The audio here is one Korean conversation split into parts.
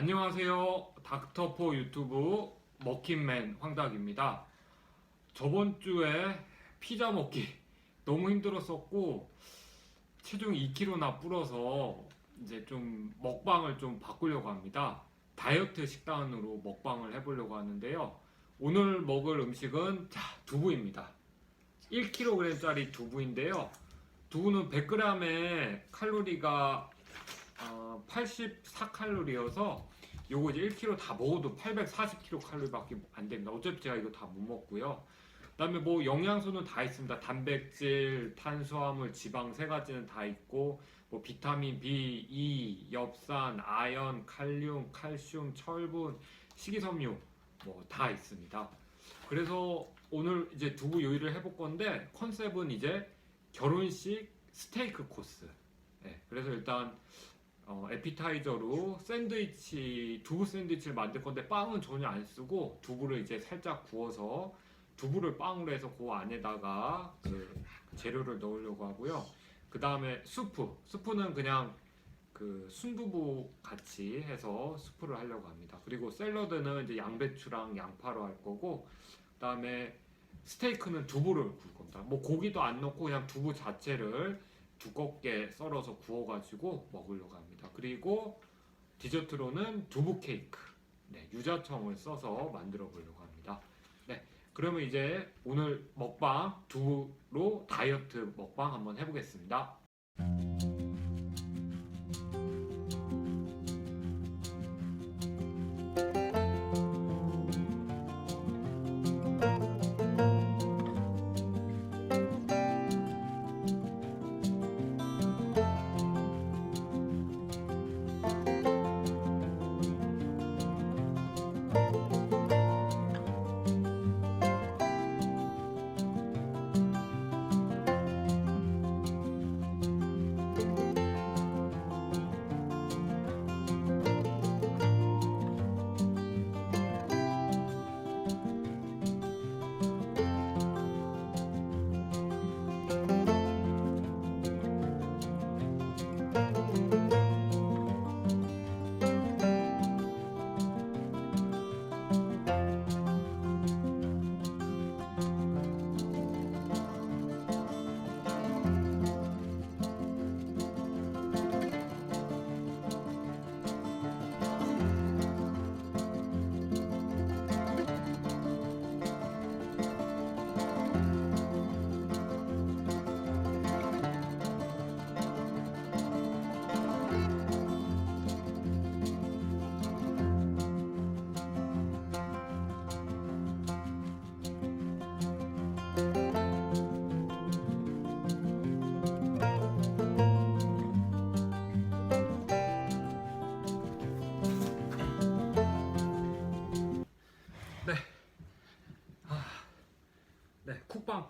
안녕하세요. 닥터포 유튜브 먹힌맨 황닭입니다. 저번 주에 피자 먹기 너무 힘들었었고 체중 2kg나 불어서 이제 좀 먹방을 좀 바꾸려고 합니다. 다이어트 식단으로 먹방을 해보려고 하는데요. 오늘 먹을 음식은 자 두부입니다. 1kg짜리 두부인데요. 두부는 100g에 칼로리가 어, 84칼로리여서 요거 이제 1kg 다 먹어도 840kcal 칼로리밖에 안 됩니다. 어차피 제가 이거 다 못 먹고요. 그다음에 뭐 영양소는 다 있습니다. 단백질, 탄수화물, 지방 세 가지는 다 있고 뭐 비타민 B, E, 엽산, 아연, 칼륨, 칼슘, 철분, 식이섬유 뭐 다 있습니다. 그래서 오늘 이제 두부 요리를 해볼 건데 컨셉은 이제 결혼식 스테이크 코스. 네, 그래서 일단 어, 에피타이저로 샌드위치 두부 샌드위치를 만들 건데 빵은 전혀 안 쓰고 두부를 이제 살짝 구워서 두부를 빵으로 해서 그 안에다가 그 재료를 넣으려고 하고요. 그 다음에 수프 수프는 그냥 그 순두부 같이 해서 수프를 하려고 합니다. 그리고 샐러드는 이제 양배추랑 양파로 할 거고 그 다음에 스테이크는 두부를 구울 겁니다. 뭐 고기도 안 넣고 그냥 두부 자체를 두껍게 썰어서 구워가지고 먹으려고 합니다. 그리고 디저트로는 두부 케이크, 네, 유자청을 써서 만들어 보려고 합니다. 네, 그러면 이제 오늘 먹방 두부로 다이어트 먹방 한번 해보겠습니다.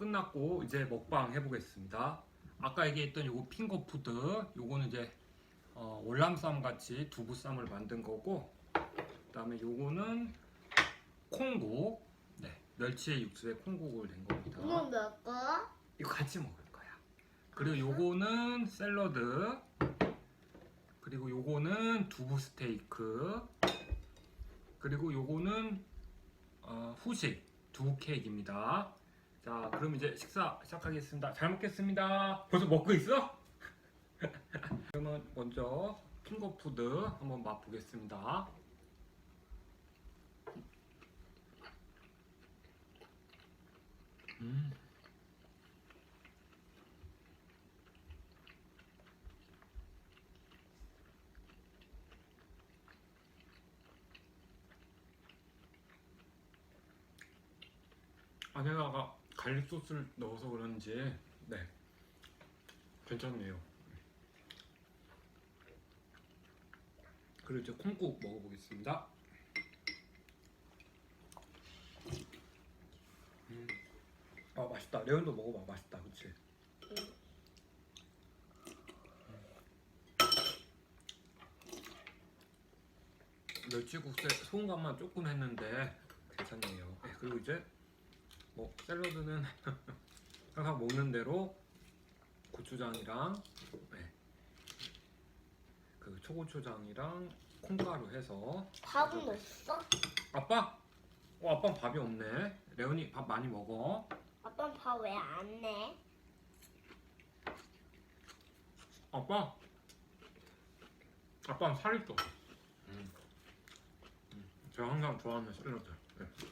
끝났고 이제 먹방 해보겠습니다. 아까 얘기했던 요거 핑거푸드, 요거는 이제 어, 월남쌈 같이 두부쌈을 만든 거고, 그 다음에 요거는 콩국, 네, 멸치의 육수에 콩국을 낸 겁니다. 이건 몇 거? 이거 같이 먹을 거야. 그리고 요거는 샐러드. 그리고 요거는 두부 스테이크. 그리고 요거는 어, 후식 두부 케이크입니다. 자, 그럼 이제 식사 시작하겠습니다. 잘 먹겠습니다. 벌써 먹고 있어? 그러면 먼저 핑거푸드 한번 맛보겠습니다. 음. 안에다가 갈릭 소스를 넣어서 그런지 네 괜찮네요. 그리고 이제 콩국 먹어보겠습니다. 음. 아 맛있다. 레온도 먹어봐. 맛있다. 그치? 멸치국수에 소금간만 조금 했는데 괜찮네요. 네, 그리고 이제 뭐 샐러드는 항상 먹는 대로 고추장이랑 네, 그 초고추장이랑 콩가루 해서 밥은 넣었어? 아빠? 어 아빠 밥이 없네 레온이 밥 많이 먹어 아빠는 밥 왜 안 내? 아빠 아빠는 살이 쪄 음. 음. 제가 항상 좋아하는 샐러드 네. 음.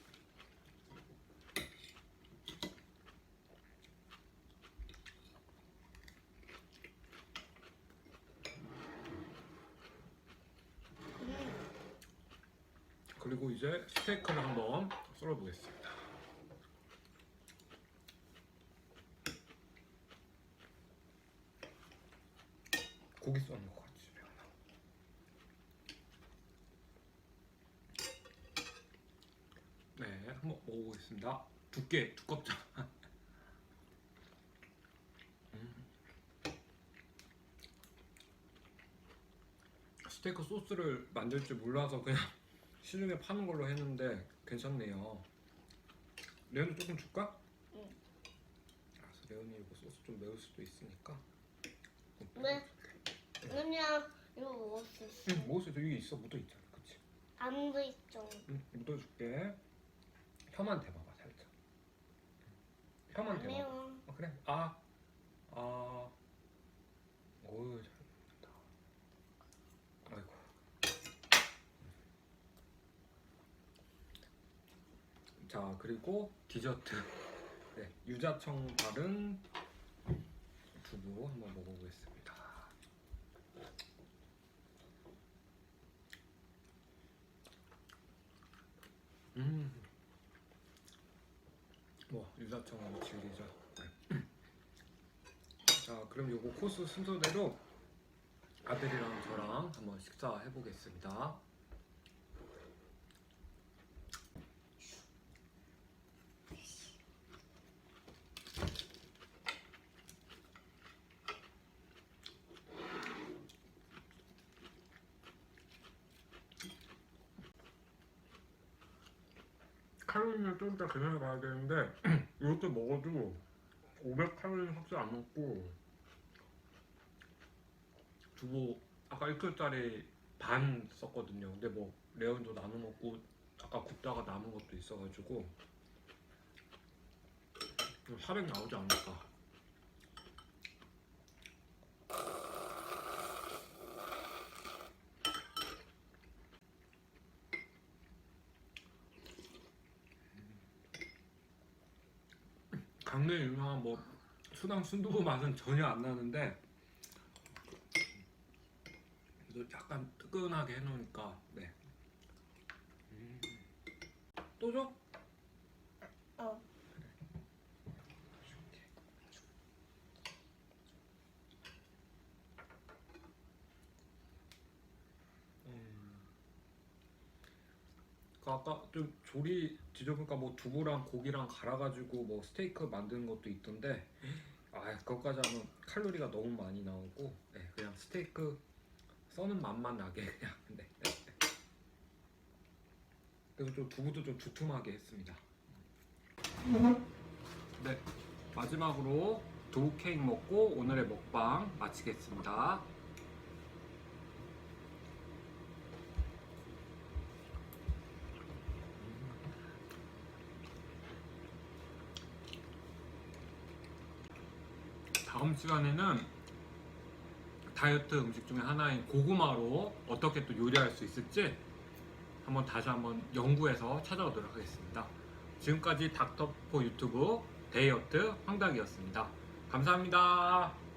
그리고 이제 스테이크를 한번 썰어보겠습니다 고기 써는 것 같지 레온아 네, 한번 먹어보겠습니다. 두께 두껍잖아. 음. 스테이크 소스를 만들 줄 몰라서 그냥 시중에 파는 걸로 했는데 괜찮네요. 레온이 조금 줄까? 응. 알았어, 레온이 이거 소스 좀 매울 수도 있으니까. 왜? 그냥 이거 먹을 수 있어. 응, 먹을 수 있어. 여기 있어, 묻어 있잖아, 그렇지? 안도 있죠. 응, 묻어줄게. 혀만 대봐봐, 살짝. 혀만 안 대봐. 매워. 어, 그래. 아, 아, 잘 먹는다. 아이고. 자 그리고 디저트. 네, 유자청 바른 두부 한번 먹어보겠습니다. 음. 와 유자청하고 질리죠. 네. 자 그럼 요거 코스 순서대로 아들이랑 저랑 한번 식사해 보겠습니다. 칼로리는 좀 이따 계산해 봐야 되는데 이것도 먹어도 500칼로리는 확실히 안 먹고 두부 아까 1kg짜리 반 썼거든요. 근데 뭐 레온도 나눠 먹고 아까 굽다가 남은 것도 있어가지고 좀 사백 나오지 않을까 강릉 유명한 뭐 수당 순두부 맛은 전혀 안 나는데 약간 뜨끈하게 해놓으니까 네. 음. 또 줘? 아까 좀 조리 뒤져보니까 뭐 두부랑 고기랑 갈아가지고 뭐 스테이크 만드는 것도 있던데 아 그것까지 하면 칼로리가 너무 많이 나오고 네, 그냥 스테이크 써는 맛만 나게 그냥 네. 그래서 좀 두부도 좀 두툼하게 했습니다. 네 마지막으로 두부 케이크 먹고 오늘의 먹방 마치겠습니다. 다음 시간에는 다이어트 음식 중에 하나인 고구마로 어떻게 또 요리할 수 있을지 한번 다시 한번 연구해서 찾아오도록 하겠습니다. 지금까지 닥터포 유튜브 데이어트 황닭이었습니다. 감사합니다.